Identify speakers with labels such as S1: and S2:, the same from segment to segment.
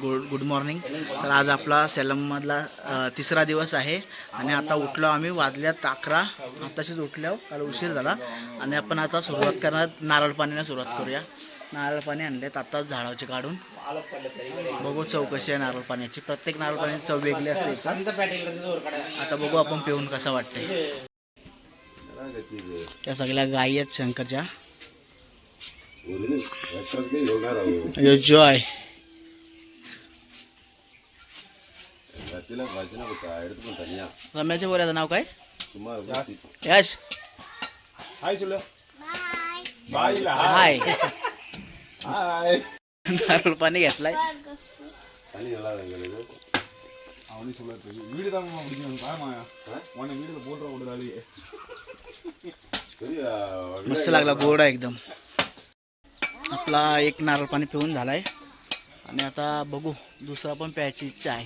S1: Good good morning. तर आज आपला सेलममधला तिसरा दिवस आहे. आणि आता उठलो आम्ही वाजल्यात अकरा. आताशीच उठलो काल उशीर झाला. आणि आपण आता सुरुवात करणार नारळ पाण्याने सुरुवात करूया. नारळ पाणी आणलेत आताच झाडाचे काढून. बघू चव कशी आहे नारळ पाण्याची. प्रत्येक नारळ पाण्याची चव वेगळी असते. आता बघू आपण पिऊन कसं वाटतंय. त्या सगळ्या गायी आहेत शंकरच्या. यो जॉय रम्याच्या बोऱ्याचं नाव काय यश
S2: हाय सुलं
S1: हाय नारळ पाणी घेतलाय
S2: அவனே சொல்ல வீடு தான் பிடிக்கும் பாயமாயா உன்னை வீடுல போடுற விடுறாளே
S1: मस्त लागला गोड आहे एकदम आपला एक नारळ पाणी पिऊन झालाय आणि आता बघू दुसरा पण प्यायची इच्छा आहे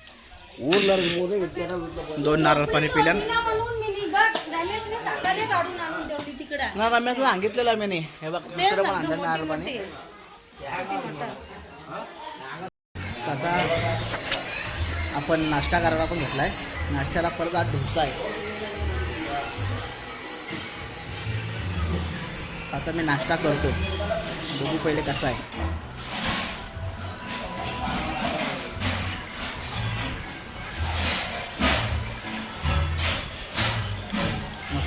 S3: ஊரில் இருக்கும்போது வெட்டியாக வீட்டில் போய்
S1: दोन नारळ पाणी पिल्या
S4: म्हणून मी नी बघ रमेशने सकाळी काढून आणून ठेवली तिकडं
S1: ना रम्याचं सांगितलेलं मी नाही हे बघ दुसरं पण आणलं नारळ पाणी आता आपण नाश्ता करायला पण घेतलाय नाश्त्याला परत आज डोसा आहे आता मी नाश्ता करतो बघू पहिले कसा आहे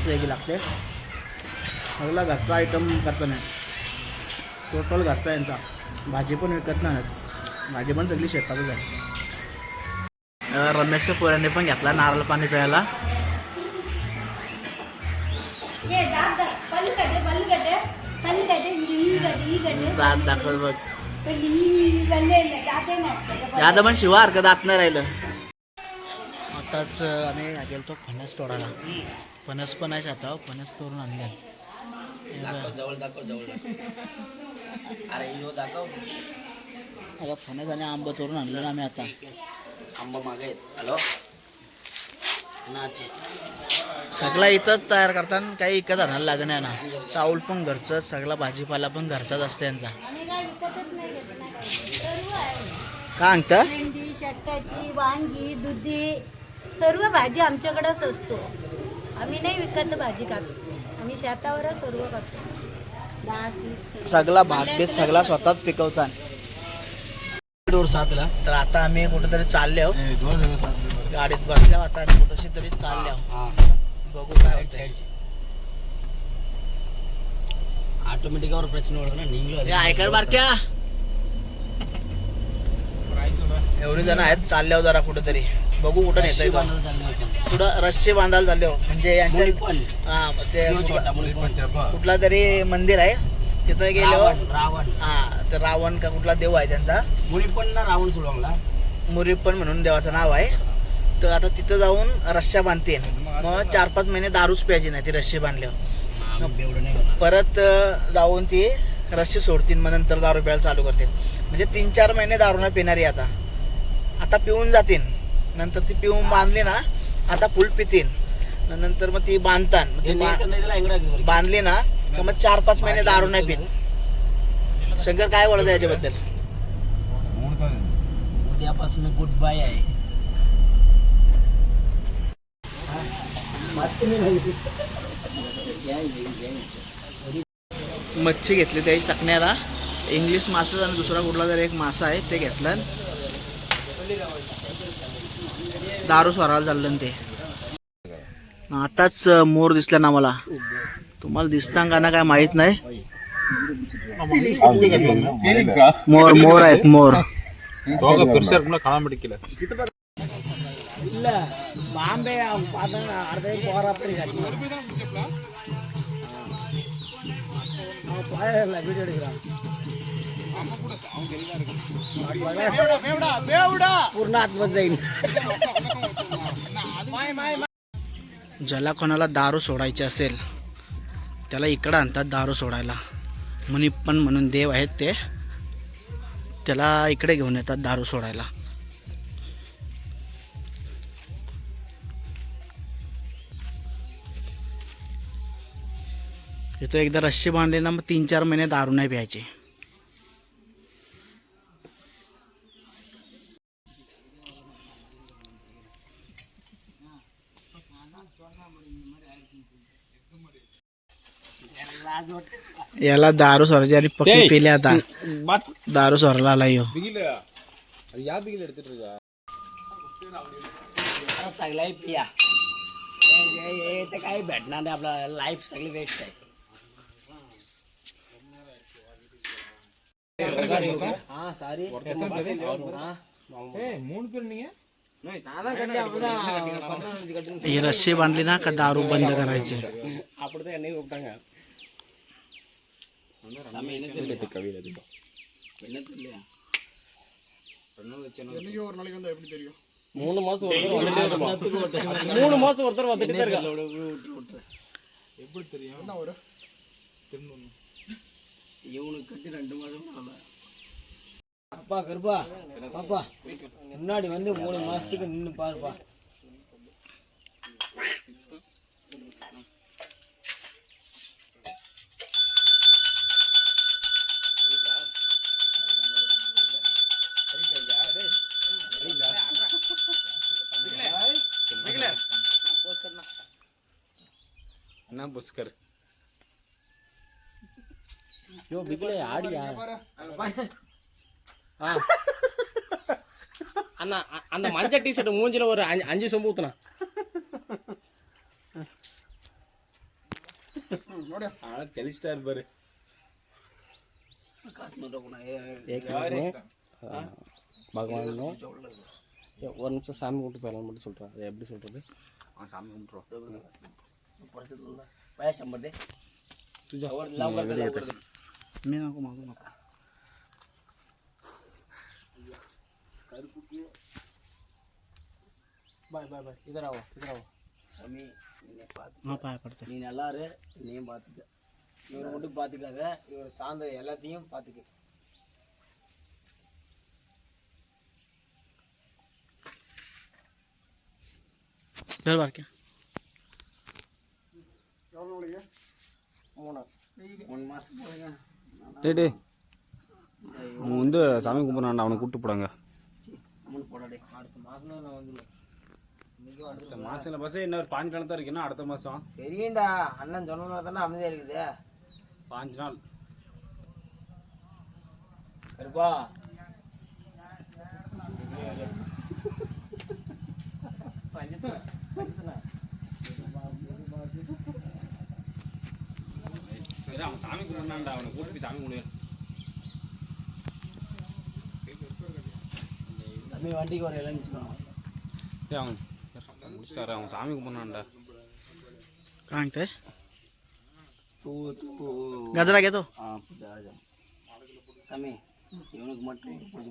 S1: मस्त वेगळी लागते सगळा घरचा आयटम करता नाही. टोटल घरचा आहे यांचा. भाजी पण विकत नाही भाजी पण सगळी शेतातच आहे. रमेशच्या पोराने पण घेतला नारळ पाणी प्यायला. दात दाखवत बघ. दादा पण शिवा हरकत दात नाही राहिलं. आताच आम्ही गेलतो फणस तोडायला. फणस पण आहे शेतावर फणस तोडून आणले.
S3: जवळ दाखव जवळ दाखव. अरे यो दाखव.
S1: आता फणस आणि आंबा तोडून आणलं ना आम्ही आता.
S3: आंबा मागे हॅलो? नाचे
S1: सगळा इथंच तयार करताना काही इकत आणायला लागणार ना. चाऊल पण घरचंच सगळा भाजीपाला पण घरचाच असते यांचा.
S4: आणि काय विकतच नाही घेत ना काय. सर्व आहे
S1: का
S4: शेताची वांगी दुधी. सर्व भाजी आमच्याकडंच असतो. आम्ही नाही विकत भाजी कापतो. आम्ही शेतावरच सर्व कापतो.
S1: सगळा. भात बीत सगळा स्वतःच पिकवतात
S3: दोन साधला
S1: तर आता आम्ही कुठेतरी चालले
S2: आहोत.
S1: गाडीत बसल्या आता आम्ही कुठेशी तरी चालले
S3: आहोत.
S1: बघू काय
S3: साईडची. ऑटोमॅटिकावर प्रश्न ओळख ना
S1: निघलो ऐकर बारक्या. एवढे जण आहेत चालले आहोत जरा कुठेतरी. बघू कुठं
S3: नेता
S1: थोडं रस्से बांधायला झाले हो. म्हणजे यांच्या ते कुठला तरी मंदिर आहे. तिथं गेलो.
S3: रावण
S1: हा तर रावण का कुठला देव आहे त्यांचा?
S3: मुरीपण ना रावण सोडवला.
S1: मुरीप्पन म्हणून देवाचं नाव आहे. तर आता तिथं जाऊन रश्श्या बांधते मग चार पाच महिने दारूच प्यायची नाही ती रश्शी बांधल्यावर. परत जाऊन ती रश्शी सोडतील. मग नंतर दारू प्यायला चालू करतील. म्हणजे तीन चार महिने दारू नाही पिणारी आता. आता पिऊन जातील. नंतर ती पिऊन बांधली ना आता फुल पितीन. नंतर मग ती बांधतात बांधली ना तर मग चार पाच महिने दारू नाही पित. शंकर काय बोलत याच्याबद्दल?
S3: उद्यापासून गुड बाय आहे.
S1: मच्छी घेतली त्याही चकण्याला. इंग्लिश मासा आणि दुसरा कुठला जर एक मासा आहे ते घेतला. दारू स्वराला चाललं ते. आताच मोर दिसला ना मला तुम्हाला दिसता का ना काय माहीत नाही. मोर मोर आहेत मोर.
S3: ಬಾಂಬೆ ಅರ್ಧ ವಾರ ಇಲ್ಲ ವಿಡಿಯೋ पूर्ण आत्महत्या जाईल
S1: ज्याला कोणाला दारू सोडायची असेल त्याला इकडं आणतात दारू सोडायला. मुनिप्पन म्हणून देव आहेत ते. त्याला इकडे घेऊन येतात दारू सोडायला. इथं एकदा रस्सी बांधले ना मग तीन चार महिने दारू नाही प्यायचे. याला दारू सोरायची आणि पक्की पिले आता. दारू सोरायला आला या.
S3: सगळ्या पिया. ते काही भेटणार नाही आपला. लाईफ सगळी वेस्ट आहे. ही
S1: रस्सी बांधली ना का दारू बंद करायची?
S3: आपण என்னையும் கூப்பிட்டாங்க சாமி என்ன தெரியல என்ன தெரியலையா
S5: மூணு மாசம் ஒருத்தர் மூணு மாசம் ஒருத்தர் வந்துட்டே தான் இருக்கா
S2: எப்படி தெரியும் திரும்ப
S3: இவனுக்கு கட்டி ரெண்டு மாதம் ஆகல
S5: அப்பா கருப்பா பாப்பா முன்னாடி வந்து மூணு மாசத்துக்கு நின்னு பாருப்பா
S2: என்ன புஸ்கர்
S5: யோ பிகிலே ஆடியா. அண்ணா அந்த மஞ்சள் டிஷர்ட் மூஞ்சில ஒரு அஞ்சு அஞ்சு சொம்பு ஊத்துனா.
S2: தெளிச்சிட்டா இருப்பாரு
S5: பகவான் ஒரு நிமிஷம் சாமி கும்பிட்டு போயிடலாம் மட்டும் சொல்றேன் அது எப்படி சொல்றது?
S2: சாமி கும்பிட்டுருவோம்
S3: वयाशंभर दे तुझ्या लवकर दे, लवकर दे.
S1: मी नको मागू नको
S5: பாய் பாய் பாய் இதர் ஆவா இதர் ஆவா
S3: சாமி நீங்க பார்த்து
S1: हा पाय पडते
S3: நீ நல்லா இரு நீயும் பார்த்துக்க
S5: இவர் மட்டும் பாத்துக்காத இவர் சார்ந்த எல்லாத்தையும் பாத்துக்க
S1: चल बारक्या
S5: மூணு
S3: மூணு மாசம் போடுங்க.
S2: டே டே அவன் வந்து சாமி கும்பிட்றான்டா அவனை கூப்பிட்டு போடாங்க.
S3: மூணு போடாடே
S5: அடுத்த மாசம் தான் நான் வந்துடுவேன்
S2: அடுத்த மாதம் இல்லை பஸ். இன்னும் ஒரு பாஞ்சு நாள் தான் இருக்குன்னா அடுத்த மாதம்
S5: தெரியும்டா. அண்ணன் சொன்னா தானே அமைதியா இருக்குது.
S2: பாஞ்சு நாள்.
S5: கருப்பா.
S2: இரு அவன் சாமி கும்பிட்றான்டா. அவனை கூட்டி போய் சாமி கும்பிடு
S3: சாமி வண்டிக்கு வர எல்லாம்
S2: நிச்சுக்கணும் அவங்க முடிச்சிட்டாரு. அவன் சாமி கும்பிட்றான்டா.
S1: காங்கிட்டு ಗಜರಾಗ್ಯದು
S3: ಹಾಂ ಪೂಜಾ ಗಜ ಸಮಿ ಇವನಿಗೆ ಮಟ್ಟ ಪೂಜೆ